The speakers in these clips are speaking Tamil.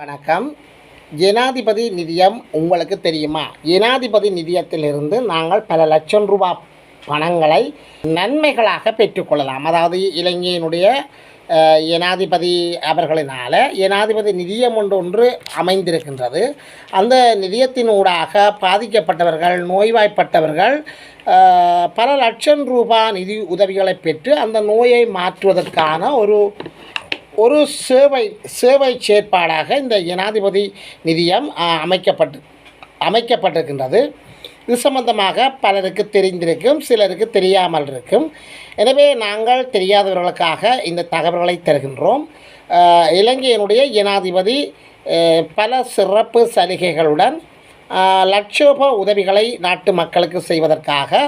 வணக்கம். ஜனாதிபதி நிதியம் உங்களுக்கு தெரியுமா? ஜனாதிபதி நிதியத்திலிருந்து நாங்கள் பல லட்சம் ரூபா பணங்களை நன்மைகளாக பெற்றுக்கொள்ளலாம் அதாவது இலங்கையினுடைய ஜனாதிபதி அவர்களினால் ஜனாதிபதி நிதியம் ஒன்று ஒன்று அமைந்திருக்கின்றது. அந்த நிதியத்தினூடாக பாதிக்கப்பட்டவர்கள் நோய்வாய்ப்பட்டவர்கள் பல லட்சம் ரூபாய் நிதி உதவிகளை பெற்று அந்த நோயை மாற்றுவதற்கான ஒரு ஒரு சேவை சேவை செயற்பாடாக இந்த ஜனாதிபதி நிதியம் அமைக்கப்பட்டு அமைக்கப்பட்டிருக்கின்றது. இது சம்பந்தமாக பலருக்கு தெரிந்திருக்கும் சிலருக்கு தெரியாமல் இருக்கும். எனவே நாங்கள் தெரியாதவர்களுக்காக இந்த தகவல்களை தருகின்றோம். இலங்கையினுடைய ஜனாதிபதி பல சிறப்பு சலுகைகளுடன் லட்சோப உதவிகளை நாட்டு மக்களுக்கு செய்வதற்காக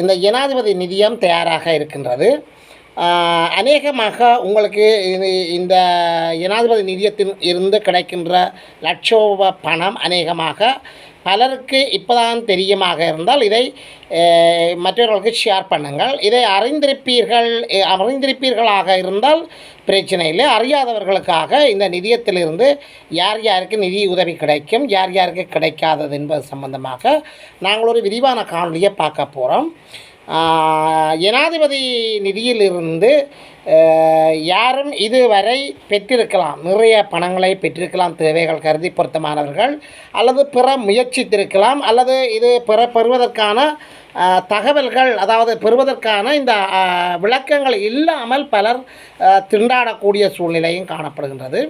இந்த ஜனாதிபதி நிதியம் தயாராக இருக்கின்றது. அநேகமாக உங்களுக்கு இது இந்த ஜனாதிபதி நிதியத்தில் இருந்து கிடைக்கின்ற லட்சோப பணம் அநேகமாக பலருக்கு இப்போதான் தெரியுமாக இருந்தால் இதை மற்றவர்களுக்கு ஷேர் பண்ணுங்கள். இதை அறிந்திருப்பீர்கள் அறிந்திருப்பீர்களாக இருந்தால் பிரச்சனை இல்லை. அறியாதவர்களுக்காக இந்த நிதியத்திலிருந்து யார் யாருக்கு நிதி உதவி கிடைக்கும் யார் யாருக்கு கிடைக்காதது என்பது சம்பந்தமாக நாங்கள் ஒரு விரிவான காணொலியை பார்க்க போகிறோம் ஜனாதிபதி நிதியிலிருந்து யாரும் இதுவரை பெற்றிருக்கலாம். நிறைய பணங்களை பெற்றிருக்கலாம் தேவைகள் கருதி பொருத்தமானவர்கள் அல்லது பிற முயற்சித்திருக்கலாம் அல்லது இது பிற பெறுவதற்கான தகவல்கள் அதாவது பெறுவதற்கான இந்த விளக்கங்கள் இல்லாமல் பலர் திண்டாடக்கூடிய சூழ்நிலையும் காணப்படுகின்றது.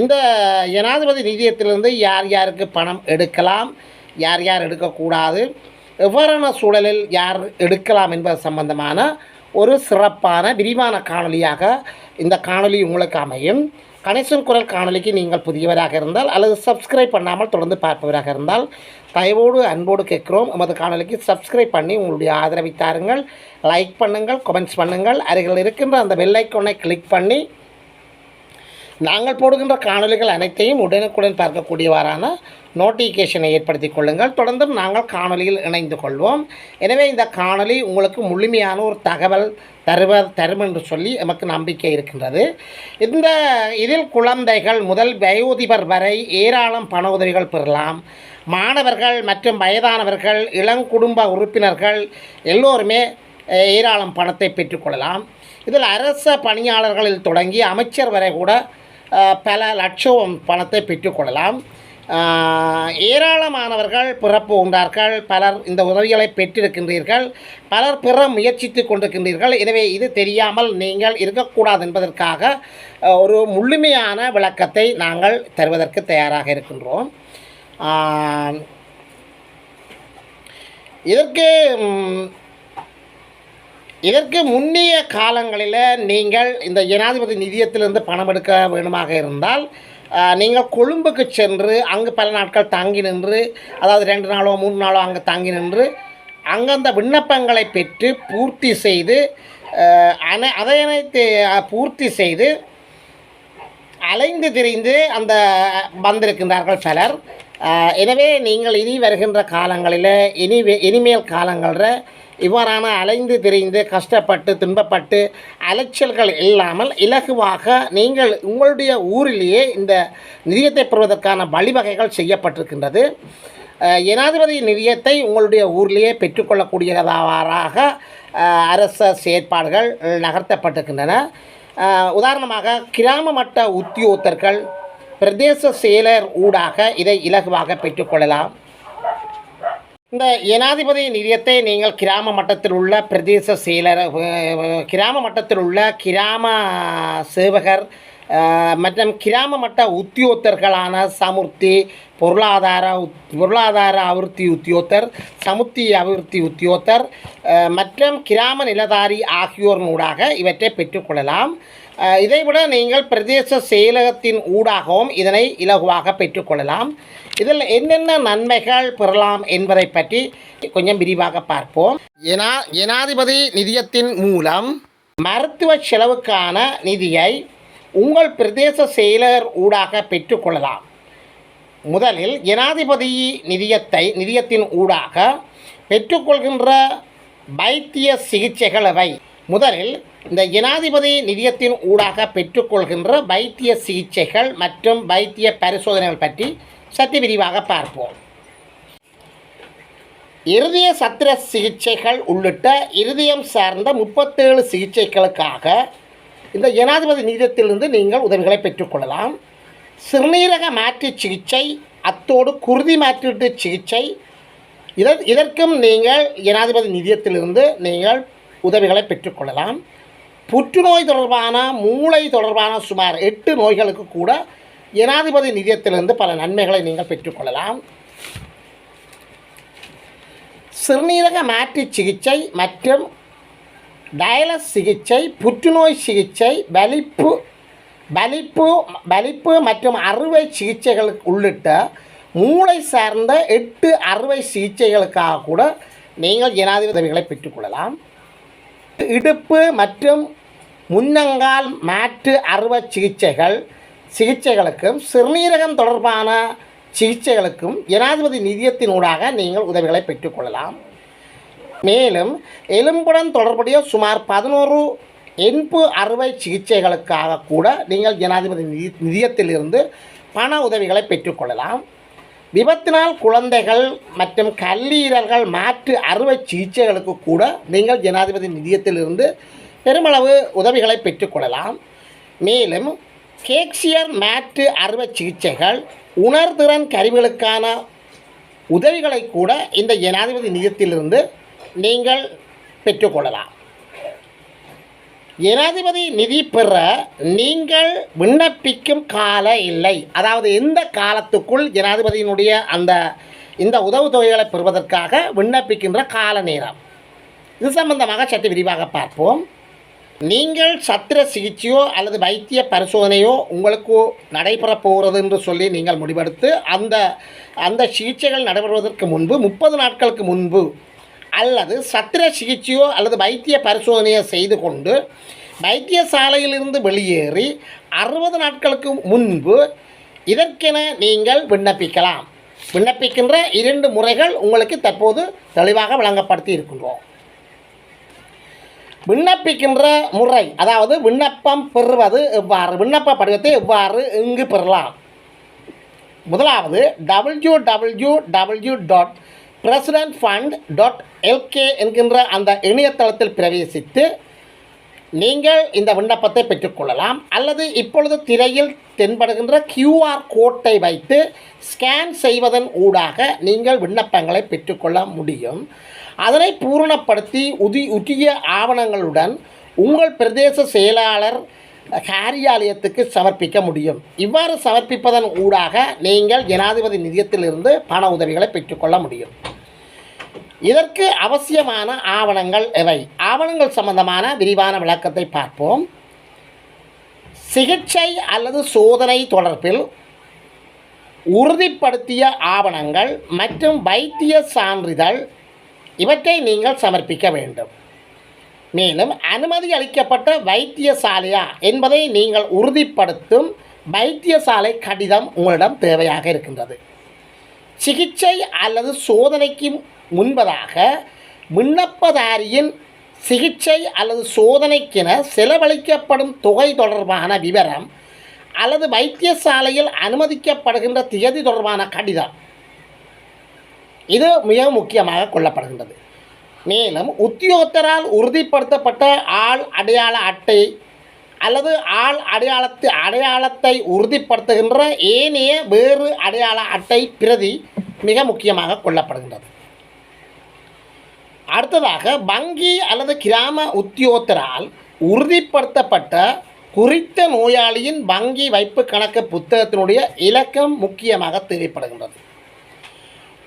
இந்த ஜனாதிபதி நிதியத்திலிருந்து யார் யாருக்கு பணம் எடுக்கலாம் யார் யார் எடுக்கக்கூடாது எவ்வாறான சூழலில் யார் எடுக்கலாம் என்பது சம்பந்தமான ஒரு சிறப்பான விரிவான காணொலியாக இந்த காணொலி உங்களுக்கு அமையும். கணேசன் குரல் காணொலிக்கு நீங்கள் புதியவராக இருந்தால் அல்லது சப்ஸ்கிரைப் பண்ணாமல் தொடர்ந்து பார்ப்பவராக இருந்தால் தயவோடு அன்போடு கேட்குறோம். எமது காணொலிக்கு சப்ஸ்கிரைப் பண்ணி உங்களுடைய ஆதரவை தாருங்கள். லைக் பண்ணுங்கள் கமெண்ட்ஸ் பண்ணுங்கள். அருகில் இருக்கின்ற அந்த வெள்ளைக்கொன்னை கிளிக் பண்ணி நாங்கள் போடுகின்ற காணொளிகள் அனைத்தையும் உடனுக்குடன் பார்க்கக்கூடியவாறான நோட்டிஃபிகேஷனை ஏற்படுத்திக் கொள்ளுங்கள். தொடர்ந்தும் நாங்கள் காணொளியில் இணைந்து கொள்வோம். எனவே இந்த காணொளி உங்களுக்கு முழுமையான ஒரு தகவல் தருவ தரும் என்று சொல்லி நமக்கு நம்பிக்கை இருக்கின்றது. இந்த இதில் குழந்தைகள் முதல் வயோதிபர் வரை ஏராளம் பண உதவிகள் பெறலாம். மாணவர்கள் மற்றும் வயதானவர்கள் இளங்குடும்ப உறுப்பினர்கள் எல்லோருமே ஏராளம் பணத்தை பெற்றுக்கொள்ளலாம் இதில் அரச பணியாளர்களில் தொடங்கி அமைச்சர் வரை கூட பல லட்சம் பணத்தை பெற்றுக்கொள்ளலாம் ஏராளமானவர்கள் பிறப்பு உண்டார்கள். பலர் இந்த உதவிகளை பெற்றிருக்கின்றீர்கள். பலர் பிற முயற்சித்து கொண்டிருக்கின்றீர்கள். எனவே இது தெரியாமல் நீங்கள் இருக்கக்கூடாது என்பதற்காக ஒரு முழுமையான விளக்கத்தை நாங்கள் தருவதற்கு தயாராக இருக்கின்றோம். இதற்கு இதற்கு முன்னைய காலங்களில் நீங்கள் இந்த ஜனாதிபதி நிதியத்திலிருந்து பணம் எடுக்க வேணுமாக இருந்தால் நீங்கள் கொழும்புக்கு சென்று அங்கு பல நாட்கள் தங்கி நின்று அதாவது ரெண்டு நாளோ மூணு நாளோ அங்கே தங்கி நின்று அங்கந்த விண்ணப்பங்களை பெற்று பூர்த்தி செய்து அனை அதை அனைத்து பூர்த்தி செய்து அலைந்து திரிந்து அந்த வந்திருக்கின்றார்கள் பலர். எனவே நீங்கள் இனி வருகின்ற காலங்களில் இனி இனிமேல் காலங்களில் இவ்வாறான அலைந்து திரிந்து கஷ்டப்பட்டு துன்பப்பட்டு அலைச்சல்கள் இல்லாமல் இலகுவாக நீங்கள் உங்களுடைய ஊரிலேயே இந்த நிதியத்தை பெறுவதற்கான வழிவகைகள் செய்யப்பட்டிருக்கின்றது. ஜனாதிபதி நிதியத்தை உங்களுடைய ஊரிலேயே பெற்றுக்கொள்ளக்கூடியவாறாக அரச செயற்பாடுகள் நகர்த்தப்பட்டிருக்கின்றன. உதாரணமாக கிராம மட்ட உத்தியோகத்தர்கள் பிரதேச செயலர் ஊடாக இதை இலகுவாக பெற்றுக்கொள்ளலாம் இந்த ஜனாதிபதி நிதியத்தை நீங்கள் கிராம மட்டத்தில் உள்ள பிரதேச செயலர் கிராம மட்டத்தில் உள்ள கிராம சேவகர் மற்றும் கிராம மட்ட உத்தியோத்தர்களான சமுர்த்தி பொருளாதார உத்- பொருளாதார அபிவிருத்தி உத்தியோத்தர் சமுத்தி அபிவிருத்தி உத்தியோத்தர் மற்றும் கிராம நிலதாரி ஆகியோரினூடாக இவற்றை பெற்றுக்கொள்ளலாம் இதைவிட நீங்கள் பிரதேச செயலகத்தின் ஊடாகவும் இதனை இலகுவாக பெற்றுக்கொள்ளலாம். இதில் என்னென்ன நன்மைகள் பெறலாம் என்பதை பற்றி கொஞ்சம் விரிவாக பார்ப்போம். ஜனா ஜனாதிபதி நிதியத்தின் மூலம் மருத்துவ செலவுக்கான நிதியை உங்கள் பிரதேச செயலர் ஊடாக பெற்றுக்கொள்ளலாம். முதலில் ஜனாதிபதி நிதியத்தை நிதியத்தின் ஊடாக பெற்றுக்கொள்கின்ற வைத்திய சிகிச்சைகள் அவை முதலில் இந்த ஜனாதிபதி நிதியத்தின் ஊடாக பெற்றுக்கொள்கின்ற வைத்திய சிகிச்சைகள் மற்றும் வைத்திய பரிசோதனைகள் பற்றி சற்று விரிவாக பார்ப்போம். இருதய சத்திர சிகிச்சைகள் உள்ளிட்ட இருதயம் சார்ந்த முப்பத்தேழு சிகிச்சைகளுக்காக இந்த ஜனாதிபதி நிதியத்திலிருந்து நீங்கள் உதவிகளை பெற்றுக்கொள்ளலாம். சிறுநீரக மாற்று சிகிச்சை அத்தோடு குருதி மாற்றீட்டு சிகிச்சை. இதற்கும் நீங்கள் ஜனாதிபதி நிதியத்திலிருந்து நீங்கள் உதவிகளை பெற்றுக்கொள்ளலாம். புற்றுநோய் தொடர்பான மூளை தொடர்பான சுமார் எட்டு நோய்களுக்கு கூட ஜனாதிபதி நிதியத்திலிருந்து பல நன்மைகளை நீங்கள் பெற்றுக்கொள்ளலாம். சிறுநீரக மாற்று சிகிச்சை மற்றும் டயலஸ் சிகிச்சை புற்றுநோய் சிகிச்சை வலிப்பு வலிப்பு வலிப்பு மற்றும் அறுவை சிகிச்சைகளுக்கு உள்ளிட்ட மூளை சார்ந்த எட்டு அறுவை சிகிச்சைகளுக்காக கூட நீங்கள் ஜனாதிபதி உதவிகளை பெற்றுக்கொள்ளலாம். இடுப்பு மற்றும் முன்னங்கால் மாற்று அறுவை சிகிச்சைகள் சிகிச்சைகளுக்கும் சிறுநீரகம் தொடர்பான சிகிச்சைகளுக்கும் ஜனாதிபதி நிதியத்தினூடாக நீங்கள் உதவிகளை பெற்றுக்கொள்ளலாம் மேலும் எலும்புடன் தொடர்புடைய சுமார் பதினோரு என்பு அறுவை சிகிச்சைகளுக்காக கூட நீங்கள் ஜனாதிபதி நிதி நிதியத்திலிருந்து பண உதவிகளை பெற்றுக்கொள்ளலாம் விபத்தினால் குழந்தைகள் மற்றும் கல்லீரல்கள் மாற்று அறுவை சிகிச்சைகளுக்கு கூட நீங்கள் ஜனாதிபதி நிதியத்திலிருந்து பெருமளவு உதவிகளை பெற்றுக்கொள்ளலாம் மேலும் கேக்சியர் மாற்று அறுவை சிகிச்சைகள் உணர்திறன் கருவிகளுக்கான உதவிகளை கூட இந்த ஜனாதிபதி நிதியத்திலிருந்து நீங்கள் பெற்றுக்கொள்ளலாம் ஜனாதிபதி நிதி பெற நீங்கள் விண்ணப்பிக்கும் கால இல்லை. அதாவது எந்த காலத்துக்குள் ஜனாதிபதியினுடைய அந்த இந்த உதவுத்தொகைகளை பெறுவதற்காக விண்ணப்பிக்கின்ற கால நேரம். இது சம்பந்தமாக சற்று விரிவாக பார்ப்போம். நீங்கள் சத்திர சிகிச்சையோ அல்லது வைத்திய பரிசோதனையோ உங்களுக்கு நடைபெறப் போகிறது என்று சொல்லி நீங்கள் முடிவெடுத்து அந்த அந்த சிகிச்சைகள் நடைபெறுவதற்கு முன்பு முப்பது நாட்களுக்கு முன்பு அல்லது சத்திர சிகிச்சையோ அல்லது வைத்திய பரிசோதனையோ செய்து கொண்டு வைத்தியசாலையிலிருந்து வெளியேறி அறுபது நாட்களுக்கு முன்பு இதற்கென நீங்கள் விண்ணப்பிக்கலாம். விண்ணப்பிக்கின்ற இரண்டு முறைகள் உங்களுக்கு தற்போது தெளிவாக வழங்கப்படுத்தி இருக்கின்றோம். விண்ணப்பிக்கின்ற முறை அதாவது விண்ணப்பம் பெறுவது எவ்வாறு விண்ணப்ப படிவத்தை எவ்வாறு இங்கு பெறலாம். முதலாவது W W W dot president fund dot LK என்கின்ற அந்த இணையதளத்தில் பிரவேசித்து நீங்கள் இந்த விண்ணப்பத்தை பெற்றுக்கொள்ளலாம். அல்லது இப்பொழுது திரையில் தென்படுகின்ற கியூஆர் கோட்டை வைத்து ஸ்கேன் செய்வதன் ஊடாக நீங்கள் விண்ணப்பங்களை பெற்றுக்கொள்ள முடியும். அதனை பூரணப்படுத்தி உதி உரிய ஆவணங்களுடன் உங்கள் பிரதேச செயலாளர் காரியாலயத்துக்கு சமர்ப்பிக்க முடியும். இவ்வாறு சமர்ப்பிப்பதன் ஊடாக நீங்கள் ஜனாதிபதி நிதியத்திலிருந்து பண உதவிகளை பெற்றுக்கொள்ள முடியும். இதற்கு அவசியமான ஆவணங்கள் எவை? ஆவணங்கள் சம்பந்தமான விரிவான விளக்கத்தை பார்ப்போம். சிகிச்சை அல்லது சோதனை தொடர்பில் உறுதிப்படுத்திய ஆவணங்கள் மற்றும் வைத்திய சான்றிதழ் இவற்றை நீங்கள் சமர்ப்பிக்க வேண்டும். மேலும் அனுமதி அளிக்கப்பட்ட வைத்தியசாலையா என்பதை நீங்கள் உறுதிப்படுத்தும் வைத்தியசாலை கடிதம் உங்களிடம் தேவையாக இருக்கின்றது. சிகிச்சை அல்லது சோதனைக்கு முன்பதாக விண்ணப்பதாரியின் சிகிச்சை அல்லது சோதனைக்கென செலவழிக்கப்படும் தொகை தொடர்பான விவரம் அல்லது வைத்தியசாலையில் அனுமதிக்கப்படுகின்ற திகதி தொடர்பான கடிதம். இது மிக முக்கியமாக கொள்ளப்படுகின்றது. மேலும் உத்தியோகத்தரால் உறுதிப்படுத்தப்பட்ட ஆள் அடையாள அட்டை அல்லது ஆள் அடையாளத்து அடையாளத்தை உறுதிப்படுத்துகின்ற ஏனைய வேறு அடையாள அட்டை பிரதி மிக முக்கியமாக கொள்ளப்படுகின்றது. அடுத்ததாக வங்கி அல்லது கிராம உத்தியோகத்தரால் உறுதிப்படுத்தப்பட்ட குறித்த நோயாளியின் வங்கி வைப்பு கணக்கு புத்தகத்தினுடைய இலக்கம் முக்கியமாக தேவைப்படுகின்றது.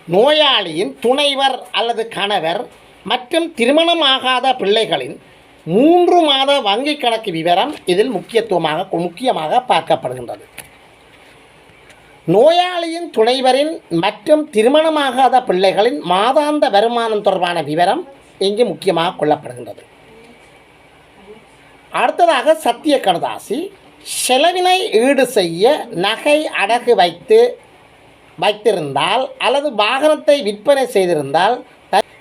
நோயாளியின் துணைவர் அல்லது கணவர் மற்றும் திருமணமாகாத பிள்ளைகளின் மூன்று மாத வங்கி கணக்கு விவரம் இதில் முக்கியத்துவமாக முக்கியமாக பார்க்கப்படுகின்றது. நோயாளியின் துணைவரின் மற்றும் திருமணமாகாத பிள்ளைகளின் மாதாந்த வருமானம் தொடர்பான விவரம் இங்கு முக்கியமாக கொள்ளப்படுகின்றது. அடுத்ததாக சத்திய கடதாசி செலவினை ஈடு செய்ய நகை அடகு வைத்து வைத்திருந்தால் அல்லது வாகனத்தை விற்பனை செய்திருந்தால்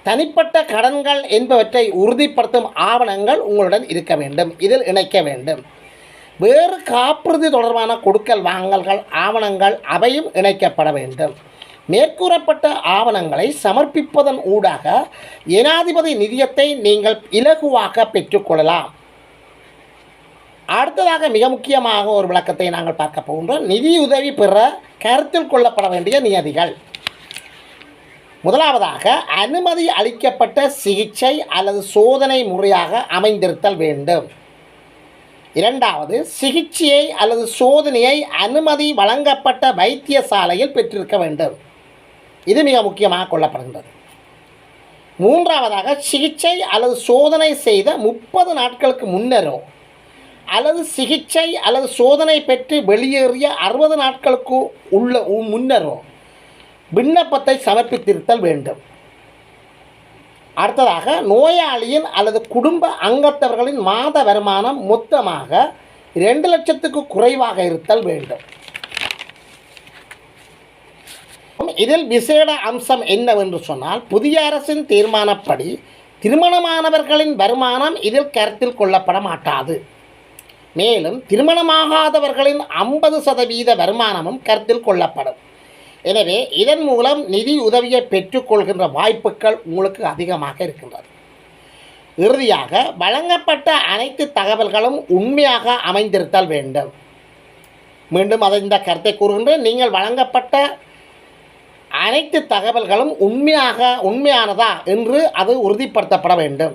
தனிப்பட்ட கடன்கள் என்பவற்றை உறுதிப்படுத்தும் ஆவணங்கள் உங்களுடன் இருக்க வேண்டும். இதில் இணைக்க வேண்டும். வேறு காப்புறுதி தொடர்பான கொடுக்கல் வாங்கல்கள் ஆவணங்கள் அவையும் இணைக்கப்பட வேண்டும். மேற்கூறப்பட்ட ஆவணங்களை சமர்ப்பிப்பதன் ஊடாக ஜனாதிபதி நிதியத்தை நீங்கள் இலகுவாக பெற்றுக்கொள்ளலாம் அடுத்ததாக மிக முக்கியமாக ஒரு விளக்கத்தை நாங்கள் பார்க்க போகின்றோம். நிதியுதவி பெற கருத்தில் கொள்ளப்பட வேண்டிய நியதிகள். முதலாவதாக அனுமதி அளிக்கப்பட்ட சிகிச்சை அல்லது சோதனை முறையாக அமைந்திருத்தல் வேண்டும். இரண்டாவது சிகிச்சையை அல்லது சோதனையை அனுமதி வழங்கப்பட்ட வைத்தியசாலையில் பெற்றிருக்க வேண்டும். இது மிக முக்கியமாக கொள்ளப்படுகின்றது. மூன்றாவதாக சிகிச்சை அல்லது சோதனை செய்த முப்பது நாட்களுக்கு முன்னரோ அல்லது சிகிச்சை அல்லது சோதனை பெற்று வெளியேறிய அறுபது நாட்களுக்கு உள்ள உ- முன்னரோ விண்ணப்பத்தை சமர்ப்பித்திருத்தல் வேண்டும். அடுத்ததாக நோயாளியின் அல்லது குடும்ப அங்கத்தவர்களின் மாத வருமானம் மொத்தமாக ரெண்டு லட்சத்துக்கு குறைவாக இருத்தல் வேண்டும். இதில் விசேட அம்சம் என்னவென்று சொன்னால் புதிய அரசின் தீர்மானப்படி திருமணமானவர்களின் வருமானம் இதில் கருத்தில் கொள்ளப்பட மாட்டாது. மேலும் திருமணமாகாதவர்களின் ஐம்பது சதவீத வருமானமும் கருத்தில் கொள்ளப்படும். எனவே இதன் மூலம் நிதி உதவியை பெற்றுக்கொள்கின்ற வாய்ப்புகள் உங்களுக்கு அதிகமாக இருக்கின்றது. இறுதியாக வழங்கப்பட்ட அனைத்து தகவல்களும் உண்மையாக அமைந்திருத்தல் வேண்டும். மீண்டும் அதை இந்த கருத்தை கூறுகின்றேன். நீங்கள் வழங்கப்பட்ட அனைத்து தகவல்களும் உண்மையாக உண்மையானதா என்று அது உறுதிப்படுத்தப்பட வேண்டும்.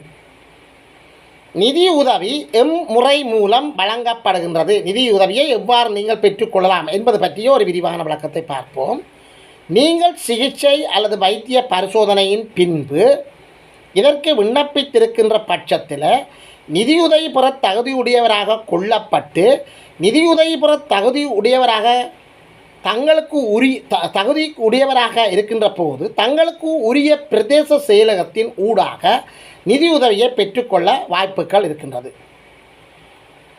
நிதி உதவி எம் முறை மூலம் வழங்கப்படுகின்றது. நிதி உதவியை எவ்வாறு நீங்கள் பெற்றுக்கொள்ளலாம் என்பது பற்றிய ஒரு விரிவான விளக்கத்தை பார்ப்போம். நீங்கள் சிகிச்சை அல்லது வைத்திய பரிசோதனையின் பின்பு இதற்கு விண்ணப்பித்திருக்கின்ற பட்சத்தில் நிதியுதவி பெற தகுதியுடையவராக கொள்ளப்பட்டு நிதியுதவி பெற தகுதி உடையவராக தங்களுக்கு உரி த தகுதி உடையவராக இருக்கின்ற போது தங்களுக்கு உரிய பிரதேச செயலகத்தின் ஊடாக நிதியுதவியை பெற்றுக்கொள்ள வாய்ப்புகள் இருக்கின்றது.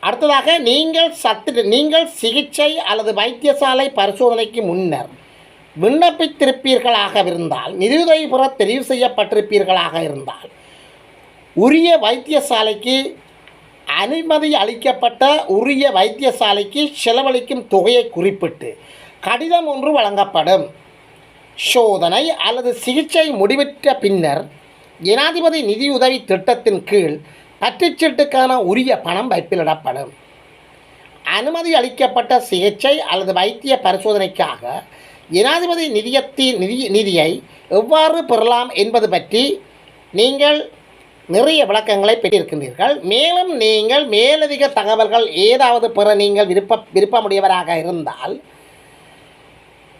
அடுத்ததாக நீங்கள் சத்து நீங்கள் சிகிச்சை அல்லது வைத்தியசாலை பரிசோதனைக்கு முன்னர் விண்ணப்பித்திருப்பீர்களாக இருந்தால் நிதியுதவி பெற தெரிவு செய்யப்பட்டிருப்பீர்களாக இருந்தால் உரிய வைத்தியசாலைக்கு அனுமதி அளிக்கப்பட்ட உரிய வைத்தியசாலைக்கு செலவழிக்கும் தொகையை குறிப்பிட்டு கடிதம் ஒன்று வழங்கப்படும். சோதனை அல்லது சிகிச்சை முடிவுற்ற பின்னர் ஜனாதிபதி நிதியுதவி திட்டத்தின் கீழ் பற்றுச்சீட்டுக்கான உரிய பணம் வைப்பிலிடப்படும். அனுமதி அளிக்கப்பட்ட சிகிச்சை அல்லது வைத்திய பரிசோதனைக்காக ஜனாதிபதி நிதியத்தின் நிதி நிதியை எவ்வாறு பெறலாம் என்பது பற்றி நீங்கள் நிறைய விளக்கங்களை பெற்றிருக்கின்றீர்கள். மேலும் நீங்கள் மேலதிக தகவல்கள் ஏதாவது பெற நீங்கள் விருப்ப விருப்பமுடையவராக இருந்தால்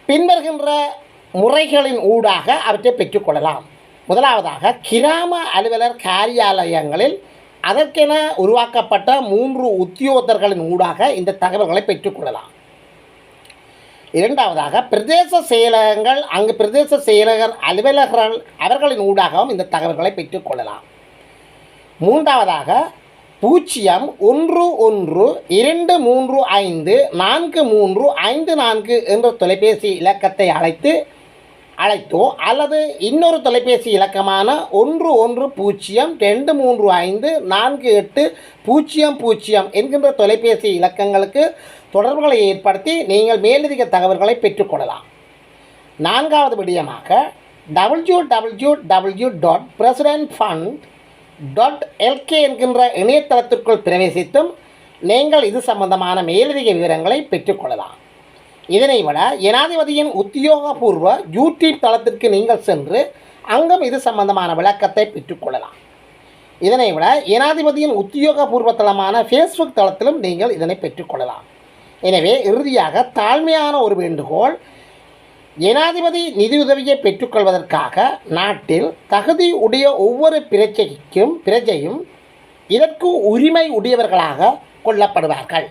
பின்வருகின்ற முறைகளின் ஊடாக அவற்றை பெற்றுக்கொள்ளலாம். முதலாவதாக கிராம அலுவலர் காரியாலயங்களில் அதற்கென உருவாக்கப்பட்ட மூன்று உத்தியோகத்தர்களின் ஊடாக இந்த தகவல்களை பெற்றுக்கொள்ளலாம். இரண்டாவதாக பிரதேச செயலகங்கள் அங்கு பிரதேச செயலகர் அலுவலகர்கள் அவர்களின் ஊடாகவும் இந்த தகவல்களை பெற்றுக்கொள்ளலாம் மூன்றாவதாக பூஜ்ஜியம் ஒன்று ஒன்று இரண்டு மூன்று ஐந்து நான்கு மூன்று ஐந்து நான்கு என்ற தொலைபேசி இலக்கத்தை அழைத்து அழைத்தோ அல்லது இன்னொரு தொலைபேசி இலக்கமான ஒன்று ஒன்று பூஜ்ஜியம் ரெண்டு மூன்று ஐந்து நான்கு எட்டு பூஜ்ஜியம் பூஜ்ஜியம் என்கின்ற தொலைபேசி இலக்கங்களுக்கு தொடர்புகளை ஏற்படுத்தி நீங்கள் மேலதிக தகவல்களை பெற்றுக்கொள்ளலாம் நான்காவது விடயமாக W W W dot president fund dot LK என்கின்ற இணையதளத்திற்குள் பிரவேசித்தும் நீங்கள் இது சம்பந்தமான மேலதிக விவரங்களை பெற்றுக்கொள்ளலாம் இதனை விட ஜனாதிபதியின் உத்தியோகபூர்வ யூடியூப் தளத்திற்கு நீங்கள் சென்று அங்கும் இது சம்பந்தமான விளக்கத்தை பெற்றுக்கொள்ளலாம் இதனை விட ஜனாதிபதியின் உத்தியோகபூர்வ தளமான ஃபேஸ்புக் தளத்திலும் நீங்கள் இதனை பெற்றுக்கொள்ளலாம் எனவே இறுதியாக தாழ்மையான ஒரு வேண்டுகோள் ஜனாதிபதி நிதியுதவியை பெற்றுக்கொள்வதற்காக நாட்டில் தகுதி உடைய ஒவ்வொரு பிரஜைக்கும் பிரஜையும் இதற்கு உரிமை உடையவர்களாக கொள்ளப்படுவார்கள்.